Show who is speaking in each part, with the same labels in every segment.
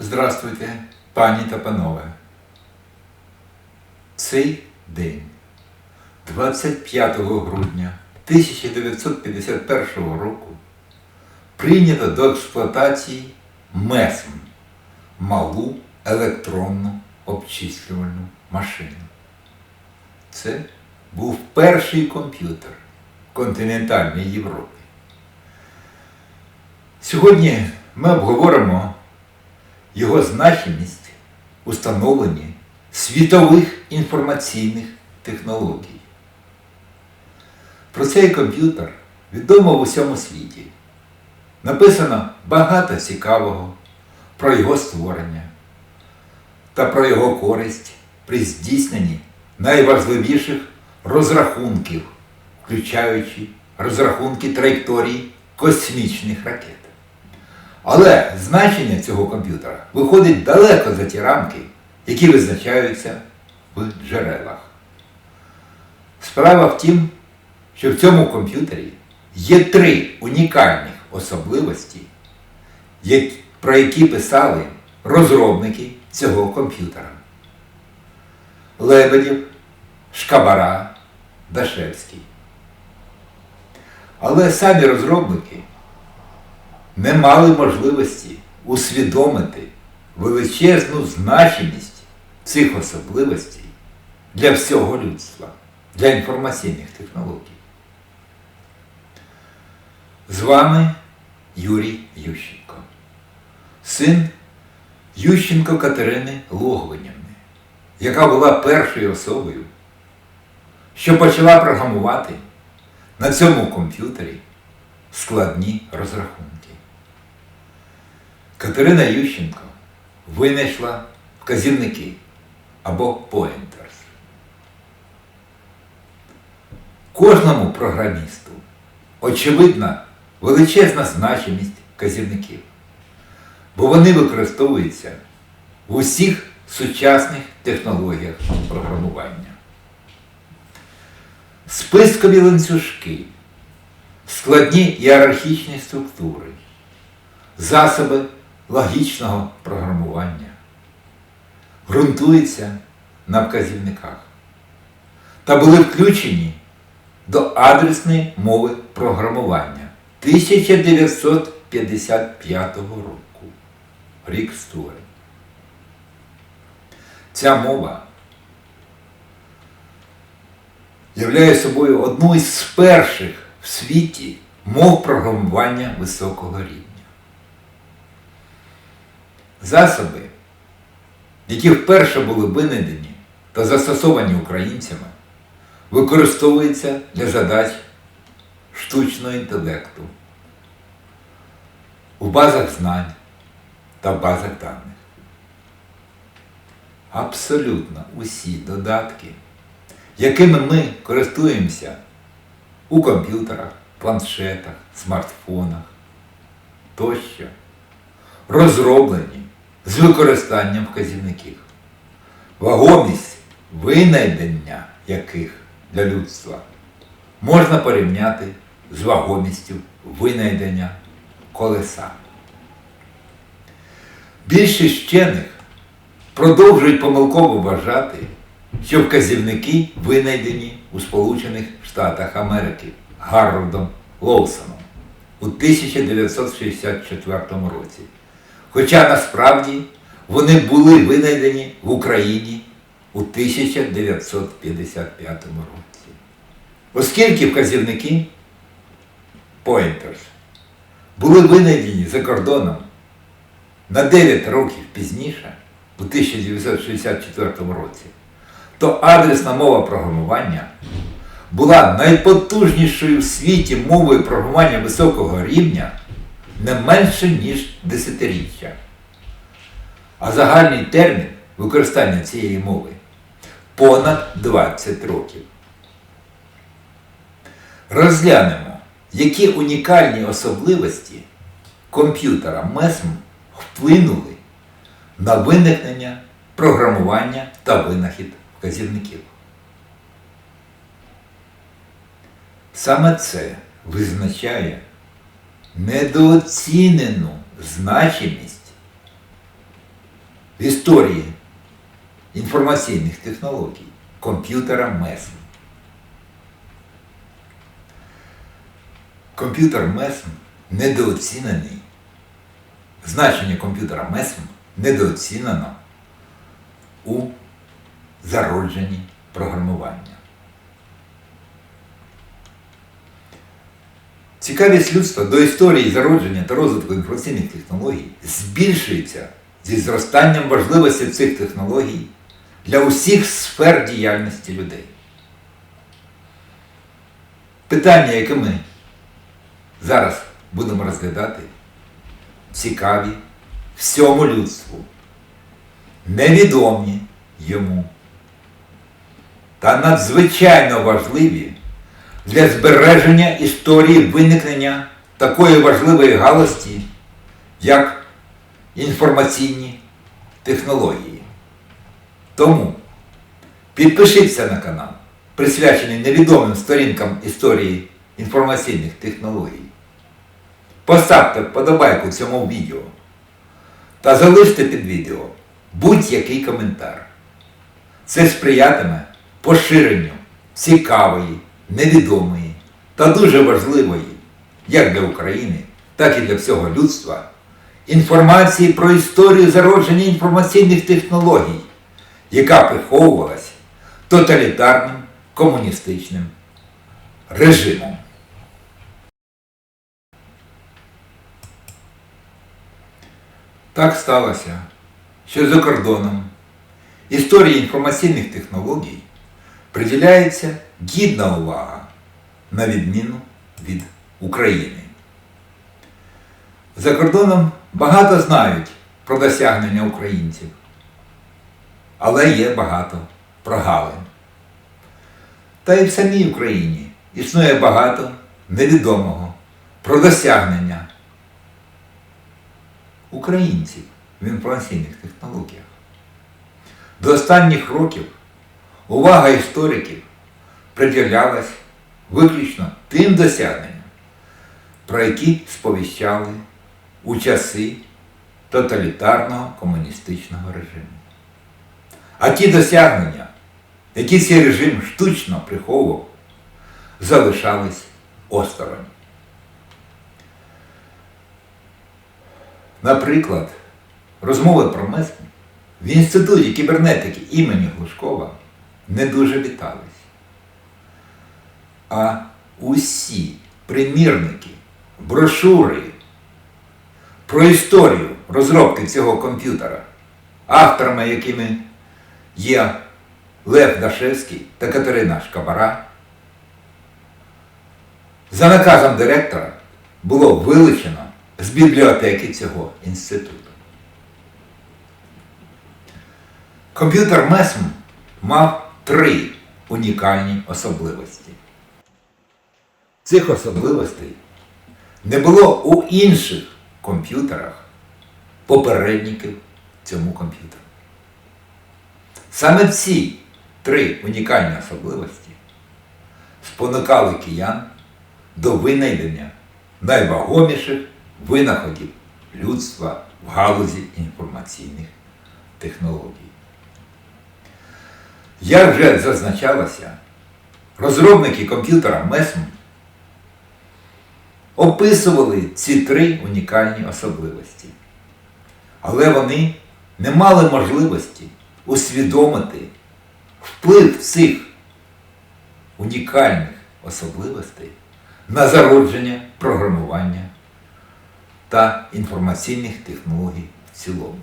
Speaker 1: Здравствуйте, пані та панове. Цей день, 25 грудня 1951 року, прийнято до експлуатації МЕСМ малу електронну обчислювальну машину. Це був перший комп'ютер в континентальній Європі. Сьогодні ми обговоримо його значимість у світових інформаційних технологій. Про цей комп'ютер відомо в усьому світі. Написано багато цікавого про його створення та про його користь при здійсненні найважливіших розрахунків, включаючи розрахунки траєкторій космічних ракет. Але значення цього комп'ютера виходить далеко за ті рамки, які визначаються в джерелах. Справа в тім, що в цьому комп'ютері є три унікальних особливості, про які писали розробники цього комп'ютера. Лебедєв, Шкабара, Дашевський. Але самі розробники не мали можливості усвідомити величезну значимість цих особливостей для всього людства, для інформаційних технологій. З вами Юрій Ющенко, син Ющенко Катерини Логвинівни, яка була першою особою, що почала програмувати на цьому комп'ютері складні розрахунки. Катерина Ющенко винайшла вказівники або pointers. Кожному програмісту очевидна величезна значимість вказівників, бо вони використовуються в усіх сучасних технологіях програмування. Спискові ланцюжки, складні ієрархічні структури, засоби логічного програмування ґрунтуються на вказівниках та були включені до адресної мови програмування 1955 року. Рік створення. Ця мова являє собою одну із перших в світі мов програмування високого рівня. Засоби, які вперше були винайдені та застосовані українцями, використовуються для задач штучного інтелекту в базах знань та базах даних. Абсолютно усі додатки, якими ми користуємося у комп'ютерах, планшетах, смартфонах тощо, розроблені з використанням вказівників. Вагомість винайдення яких для людства можна порівняти з вагомістю винайдення колеса. Більшість вчених продовжують помилково вважати, що вказівники винайдені у Сполучених Штатах Америки Гарвардом Лоусоном у 1964 році. Хоча насправді вони були винайдені в Україні у 1955 році. Оскільки вказівники pointers були винайдені за кордоном на 9 років пізніше, у 1964 році, то адресна мова програмування була найпотужнішою в світі мовою програмування високого рівня не менше, ніж десятиріччя. А загальний термін використання цієї мови понад 20 років. Розглянемо, які унікальні особливості комп'ютера MESM вплинули на виникнення програмування та винахід вказівників. Саме це визначає недооцінену значимість в історії інформаційних технологій комп'ютера МЕСМ. Комп'ютер МЕСМ недооцінений. Значення комп'ютера МЕСМ недооцінено у зародженні програмування. Цікавість людства до історії зародження та розвитку інформаційних технологій збільшується зі зростанням важливості цих технологій для усіх сфер діяльності людей. Питання, яке ми зараз будемо розглядати, цікаві всьому людству, невідомі йому та надзвичайно важливі для збереження історії виникнення такої важливої галузі, як інформаційні технології. Тому підпишіться на канал, присвячений невідомим сторінкам історії інформаційних технологій. Поставте вподобайку цьому відео та залиште під відео будь-який коментар. Це сприятиме поширенню цікавої, невідомої та дуже важливої, як для України, так і для всього людства, інформації про історію зародження інформаційних технологій, яка приховувалась тоталітарним комуністичним режимом. Так сталося, що за кордоном історії інформаційних технологій приділяється гідна увага на відміну від України. За кордоном багато знають про досягнення українців, але є багато прогалин. Та й в самій Україні існує багато невідомого про досягнення українців в інформаційних технологіях. До останніх років увага істориків приділялась виключно тим досягненням, про які сповіщали у часи тоталітарного комуністичного режиму. А ті досягнення, які цей режим штучно приховував, залишались осторонь. Наприклад, розмови про МЕСМ в Інституті кібернетики імені Глушкова не дуже вітались. А усі примірники, брошури про історію розробки цього комп'ютера, авторами якими є Лев Дашевський та Катерина Шкабара, за наказом директора було вилучено з бібліотеки цього інституту. Комп'ютер МЕСМ мав три унікальні особливості. Цих особливостей не було у інших комп'ютерах попередників цьому комп'ютеру. Саме ці три унікальні особливості спонукали киян до винайдення найвагоміших винаходів людства в галузі інформаційних технологій. Як вже зазначалося, розробники комп'ютера MESM описували ці три унікальні особливості. Але вони не мали можливості усвідомити вплив цих унікальних особливостей на зародження програмування та інформаційних технологій в цілому.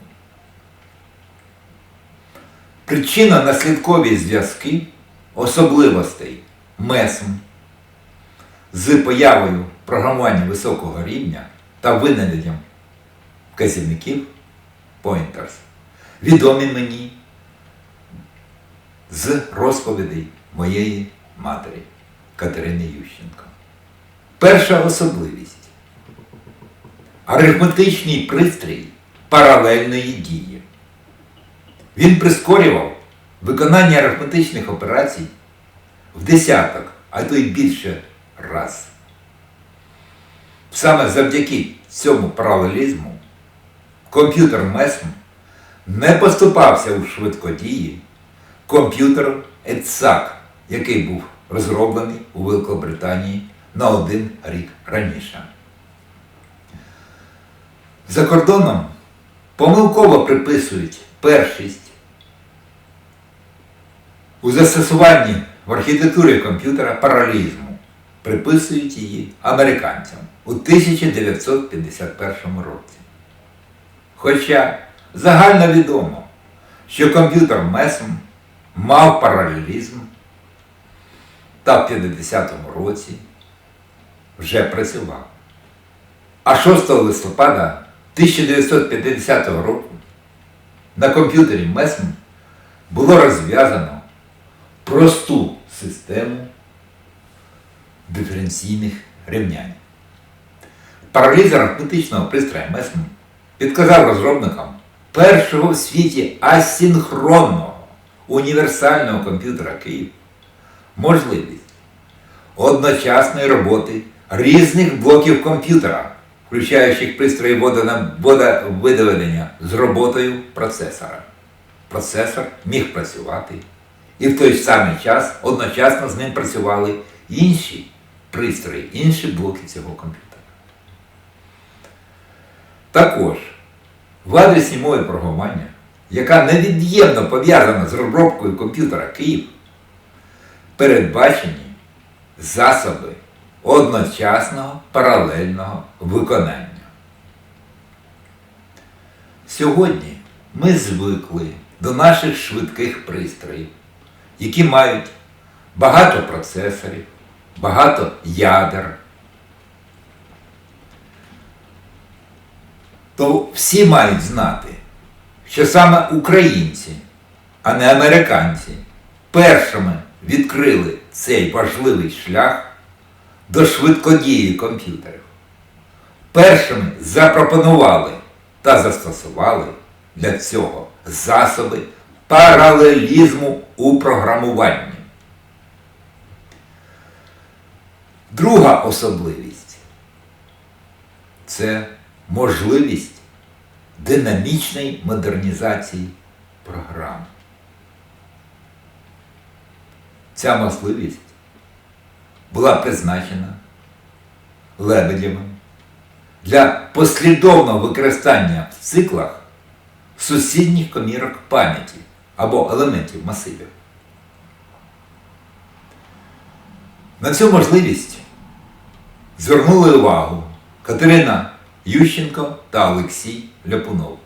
Speaker 1: Причинно-наслідкові зв'язки особливостей МЕСМ з появою програмування високого рівня та винайденням вказівників pointers відомі мені з розповідей моєї матері Катерини Ющенко. Перша особливість арифметичний пристрій паралельної дії. Він прискорював виконання арифметичних операцій в десяток, а то й більше раз. Саме завдяки цьому паралелізму комп'ютер МЕСМ не поступався у швидкодії комп'ютер ETSAC, який був розроблений у Великобританії на один рік раніше. За кордоном помилково приписують першість у застосуванні в архітектурі комп'ютера паралізму, приписують її американцям у 1951 році. Хоча загально відомо, що комп'ютер MESM мав паралелізм та в 50-му році вже працював. А 6 листопада 1950 року на комп'ютері MESM було розв'язано просту систему диференційних рівнянь. Параліз арифметичного пристрою MESM підказав розробникам першого в світі асінхронного універсального комп'ютера Київ можливість одночасної роботи різних блоків комп'ютера, включаючих пристрої водовидоведення з роботою процесора. Процесор міг працювати, і в той самий час одночасно з ним працювали інші пристрої, інші блоки цього комп'ютера. Також в адресній мові програмування, яка невід'ємно пов'язана з розробкою комп'ютера Київ, передбачені засоби одночасного паралельного виконання. Сьогодні ми звикли до наших швидких пристроїв, які мають багато процесорів, багато ядер. То всі мають знати, що саме українці, а не американці, першими відкрили цей важливий шлях до швидкодії комп'ютерів. Першими запропонували та застосували для цього засоби паралелізму у програмуванні. Друга особливість це можливість динамічної модернізації програм. Ця можливість була призначена лебедями для послідовного використання в циклах сусідніх комірок пам'яті або елементів масивів. На цю можливість звернули увагу Катерина Ющенко та Олексій Ляпунов.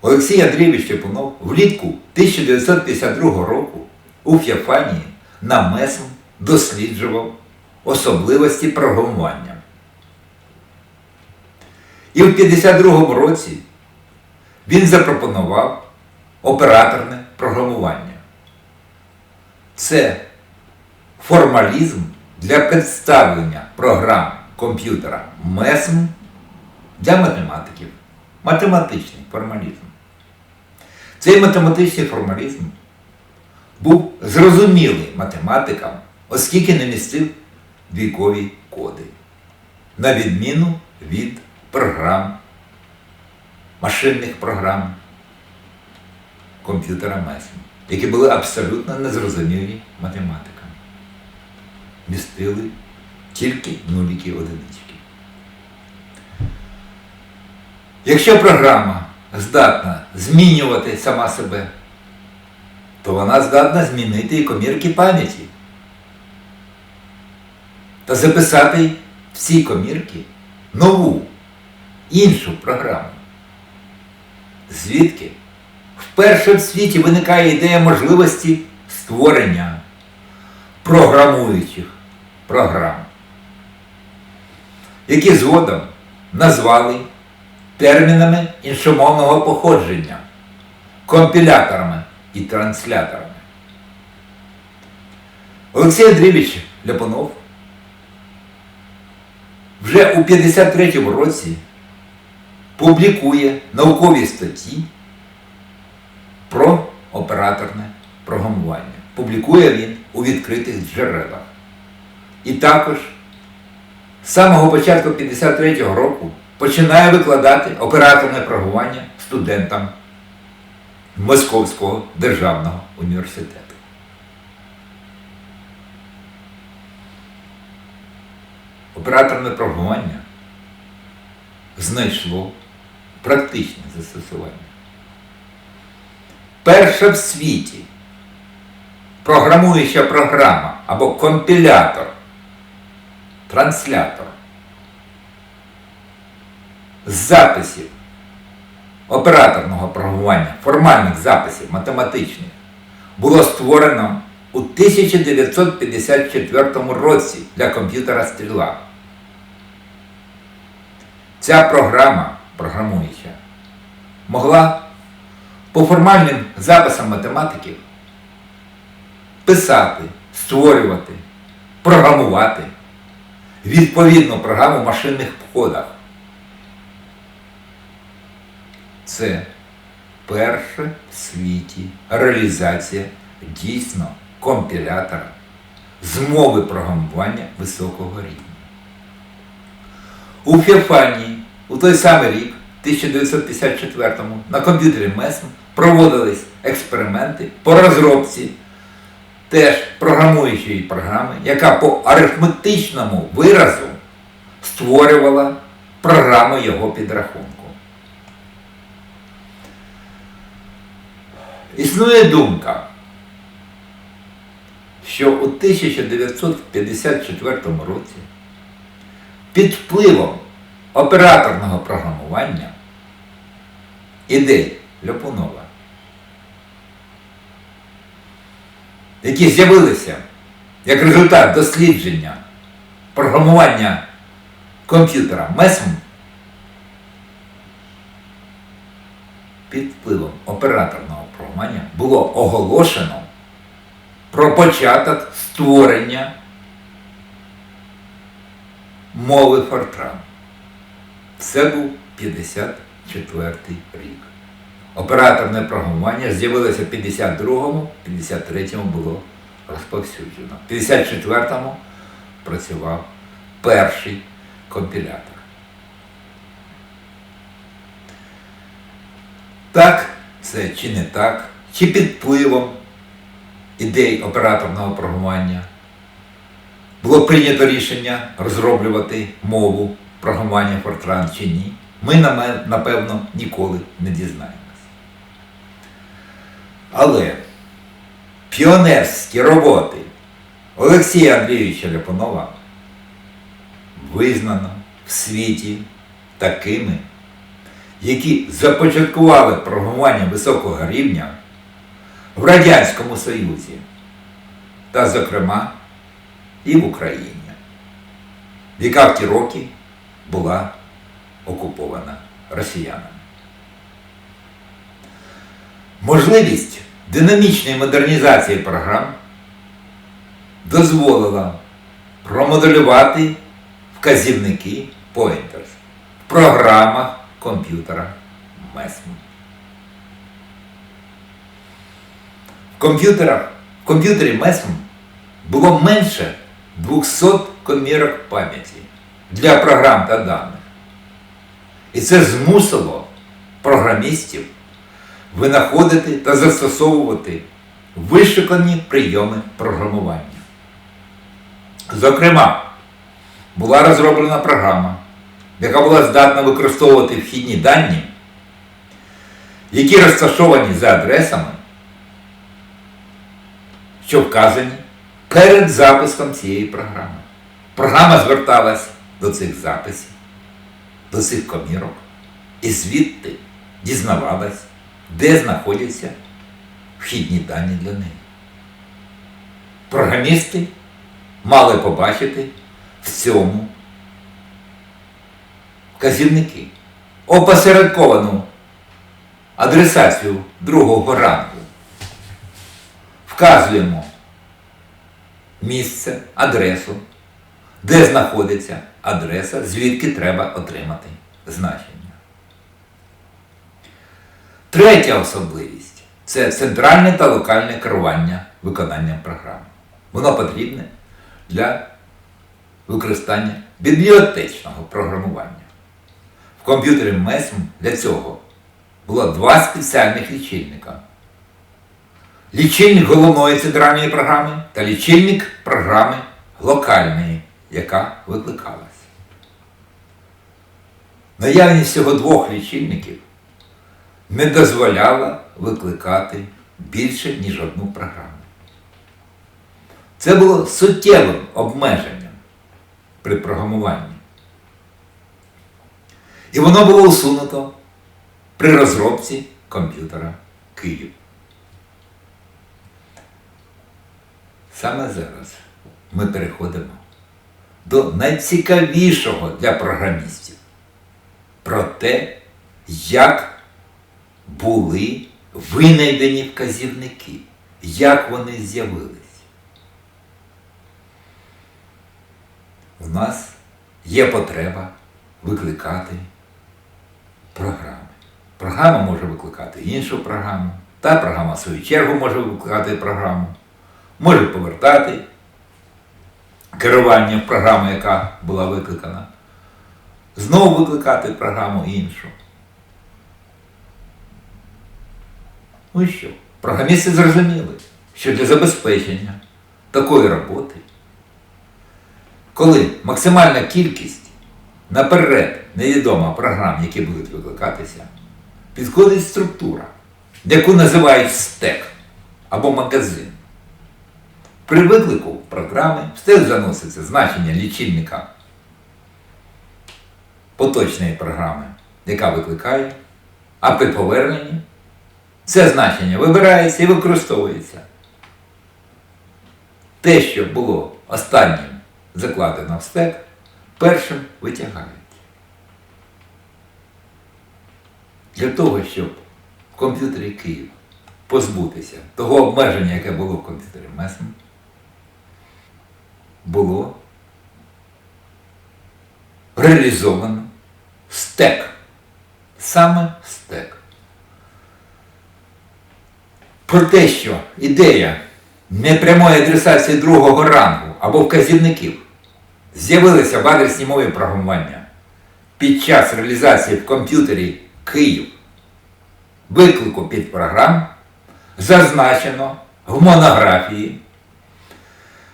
Speaker 1: Олексій Андрійович Ляпунов влітку 1952 року у Феофанії на МЕСМ досліджував особливості програмування. І в 52 році він запропонував операторне програмування. Це формалізм для представлення програм комп'ютера МЕСМ для математиків. Математичний формалізм. Цей математичний формалізм був зрозумілий математикам, оскільки не містив двійкові коди, на відміну від програм, машинних програм комп'ютера МЕСМ, які були абсолютно незрозумілі математикам. Містили тільки нуліки одинички. Якщо програма здатна змінювати сама себе, то вона здатна змінити і комірки пам'яті та записати в ці комірки нову, іншу програму. Звідки вперше в світі виникає ідея можливості створення програмуючих програм, які згодом назвали термінами іншомовного походження, компіляторами і трансляторами. Олексій Андрійович Ляпунов вже у 53-му році публікує наукові статті про операторне програмування. Публікує він у відкритих джерелах. І також з самого початку 53-го року починає викладати операторне програмування студентам Московського державного університету. Операторне програмування знайшло практичне застосування. Перша в світі програмуюча програма або компілятор, транслятор записів операторного програмування, формальних записів математичних, було створено у 1954 році для комп'ютера Стріла. Ця програма, програмуюча, могла по формальним записам математиків писати, створювати, програмувати відповідну програму в машинних входах. Це перша в світі реалізація дійсно компілятора з мови програмування високого рівня. У Феофанії у той самий рік, 1954-му, на комп'ютері MESM проводились експерименти по розробці теж програмуючої програми, яка по арифметичному виразу створювала програму його підрахунку. Існує думка, що у 1954 році під впливом операторного програмування ідей Ляпунова, які з'явилися як результат дослідження програмування комп'ютера MESM, під впливом операторного програмування було оголошено про початок створення мови Фортран. Це був 54 рік. Операторне програмування з'явилося в 52-му, 53-му було розповсюджено. В 54-му працював перший компілятор. Так, це чи не так, чи під впливом ідей операторного програмування було прийнято рішення розроблювати мову програмування Fortran чи ні, ми напевно ніколи не дізнаємось. Але піонерські роботи Олексія Андрійовича Ляпунова визнано в світі такими, які започаткували програмування високого рівня в Радянському Союзі та, зокрема, і в Україні, яка в ті роки була окупована росіянами. Можливість динамічної модернізації програм дозволила промоделювати вказівники pointers в програмах комп'ютера MESM. В комп'ютері MESM було менше 200 комірок пам'яті для програм та даних. І це змусило програмістів винаходити та застосовувати вишукані прийоми програмування. Зокрема, була розроблена програма, яка була здатна використовувати вхідні дані, які розташовані за адресами, що вказані перед запуском цієї програми. Програма зверталась до цих записів, до цих комірок і звідти дізнавалась, де знаходяться вхідні дані для неї. Програмісти мали побачити в цьому вказівники, опосередковану адресацію другого ранку. Вказуємо місце, адресу, де знаходиться адреса, звідки треба отримати значення. Третя особливість це центральне та локальне керування виконанням програми. Воно потрібне для використання бібліотечного програмування. В комп'ютері MESM для цього було два спеціальних лічильника. Лічильник головної центральної програми та лічильник програми локальної, яка викликалась. Наявність всього двох лічильників не дозволяла викликати більше, ніж одну програму. Це було суттєвим обмеженням при програмуванні. І воно було усунуто при розробці комп'ютера Київ. Саме зараз ми переходимо до найцікавішого для програмістів про те, як були винайдені вказівники, як вони з'явились. У нас є потреба викликати програми. Програма може викликати іншу програму, та програма в свою чергу може викликати програму, може повертати керування в програму, яка була викликана, знову викликати програму іншу. Ну і що? Програмісти зрозуміли, що для забезпечення такої роботи, коли максимальна кількість наперед невідома програм, які будуть викликатися, підходить структура, яку називають стек або магазин. При виклику програми в стек заноситься значення лічильника поточної програми, яка викликає, а при поверненні це значення вибирається і використовується. Те, що було останнім закладено в стек, першим витягають. Для того, щоб в комп'ютері Київ позбутися того обмеження, яке було в комп'ютері МЕСМ, було реалізовано стек. Саме стек. Про те, що ідея непрямої адресації другого рангу або вказівників з'явилася в адресній мові програмування під час реалізації в комп'ютері Київ виклику під програм зазначено в монографії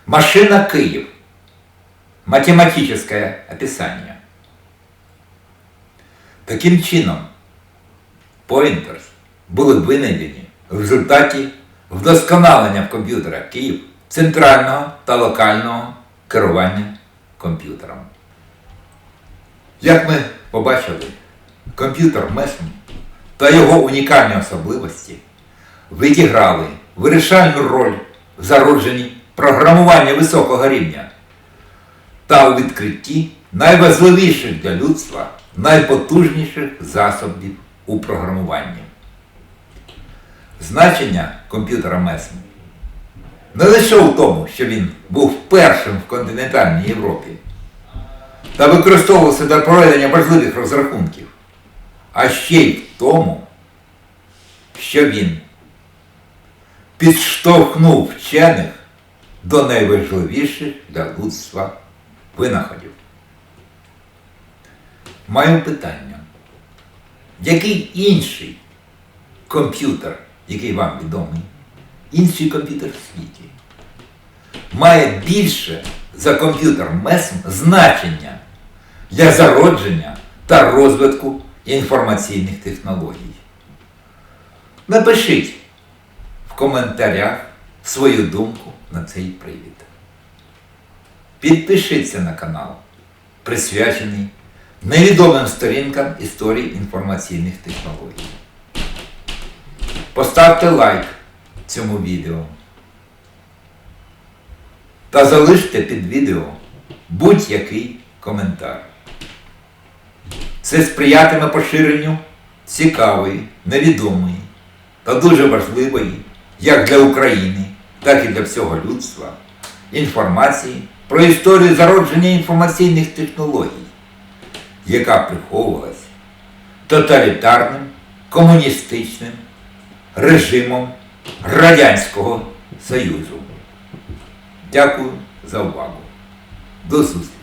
Speaker 1: Машина Київ. Математическое описание. Таким чином, pointers були винайдені в результаті вдосконалення в комп'ютера Київ центрального та локального керування комп'ютером. Як ми побачили, комп'ютер MESM та його унікальні особливості відіграли вирішальну роль в зародженні програмування високого рівня та у відкритті найважливіших для людства найпотужніших засобів у програмуванні. Значення комп'ютера MESM не лише у тому, що він був першим в континентальній Європі та використовувався для проведення важливих розрахунків, а ще й в тому, що він підштовхнув вчених до найважливіших для людства винаходів. Маю питання. Який інший комп'ютер, який вам відомий, інший комп'ютер в світі, має більше за комп'ютер MESM значення для зародження та розвитку інформаційних технологій? Напишіть в коментарях свою думку на цей привід. Підпишіться на канал, присвячений невідомим сторінкам історії інформаційних технологій. Поставте лайк цьому відео та залиште під відео будь-який коментар. Це сприятиме поширенню цікавої, невідомої та дуже важливої як для України, так і для всього людства інформації про історію зародження інформаційних технологій, яка приховувалась тоталітарним комуністичним режимом Радянського Союзу. Дякую за увагу. До зустрічі!